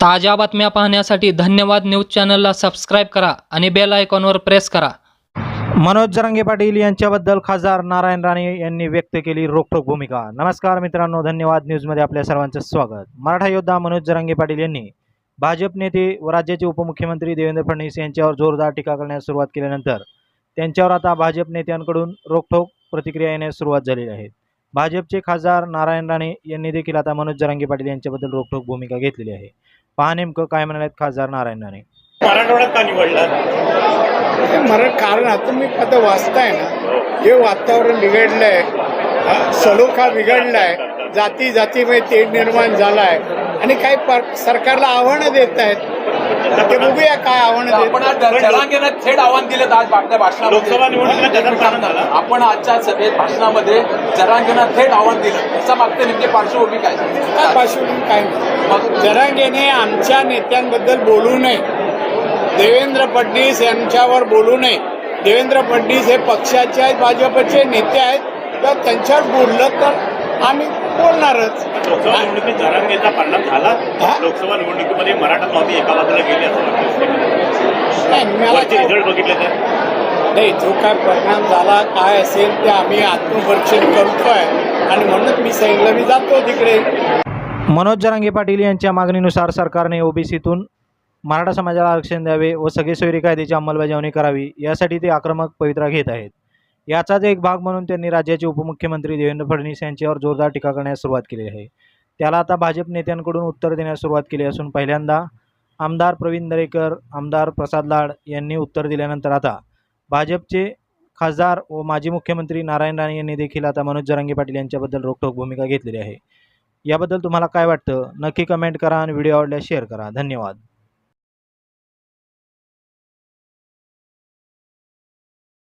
ताज्या बातम्या पाहण्यासाठी धन्यवाद न्यूज चॅनलला सबस्क्राईब करा आणि बेल आयकॉनवर प्रेस करा. मनोज जरांगे पाटील यांच्याबद्दल खासदार नारायण राणे यांनी व्यक्त केली रोखठोक भूमिका. नमस्कार मित्रांनो धन्यवाद न्यूजमध्ये आपल्या सर्वांचं स्वागत. मराठा योद्धा मनोज जरांगे पाटील यांनी भाजप नेते व राज्याचे उपमुख्यमंत्री देवेंद्र फडणवीस यांच्यावर जोरदार टीका करण्यास सुरुवात केल्यानंतर त्यांच्यावर आता भाजप नेत्यांकडून रोखठोक प्रतिक्रिया येण्यास सुरुवात झालेली आहे. भाजपचे खासदार नारायण राणे यांनी देखील आता मनोज जरांगे पाटील यांच्याबद्दल रोखठोक भूमिका घेतलेली आहे. पहा नेमकं काय म्हणालेत खासदार नारायण राणे. मराठवाड्यात का निवडला मराठ कारण आता मी आता वाचताय ना हे वातावरण बिघडलंय. हा, सलोखा बिघडलाय. जाती जातीमध्ये तेढ निर्माण झालाय. आणि काही सरकारला आव्हानं देत आहेत ते बघूया काय आव्हानं आपण आज जरांगेनं थेट आव्हान दिलं आज आपल्या भाषणामध्ये. लोकसभा निवडणुकीला त्याचाच कारण झाला. आपण आजच्या सभेत भाषणामध्ये जरांगेनं थेट आव्हान दिलं. याचा मागते नेमकी पार्श्वभूमी काय? काय पार्श्वभूमी काय नाही. मग जरांगेने आमच्या नेत्यांबद्दल बोलू नये. देवेंद्र फडणवीस यांच्यावर बोलू नये. देवेंद्र फडणवीस हे पक्षाचे आहेत भाजपचे नेते आहेत. तर त्यांच्यावर बोललं तर आम्ही बोलणारच. लोकसभा निवडणुकीत जरांगेचा परिणाम झाला? लोकसभा निवडणुकीमध्ये मराठा नव्हती एका बाजूला गेली असं वाटतं नाही मला रिझल्ट बघितले तर? नाही जो काय परिणाम झाला काय असेल ते आम्ही आत्मपरीक्षण करतोय. आणि म्हणूनच मी सांगितलं मी जातो तिकडे. मनोज जरांगे पाटील यांच्या मागणीनुसार सरकारने ओबीसीतून मराठा समाजाला आरक्षण द्यावे व सगळे सोयरी कायद्याची अंमलबजावणी करावी यासाठी ते आक्रमक पवित्रा घेत आहेत. याचाच एक भाग म्हणून त्यांनी राज्याचे उपमुख्यमंत्री देवेंद्र फडणवीस यांच्यावर जोरदार टीका करण्यास सुरुवात केली आहे. त्याला आता भाजप नेत्यांकडून उत्तर देण्यास सुरुवात केली असून पहिल्यांदा आमदार प्रवीण दरेकर आमदार प्रसाद लाड यांनी उत्तर दिल्यानंतर आता भाजपचे खासदार व माजी मुख्यमंत्री नारायण राणे यांनी देखील आता मनोज जरांगे पाटील यांच्याबद्दल रोखठोक भूमिका घेतलेली आहे. याबद्दल तुम्हाला काय वाटतं? नक्की कमेंट करा आणि व्हिडिओ आवडल्यास शेअर करा. धन्यवाद.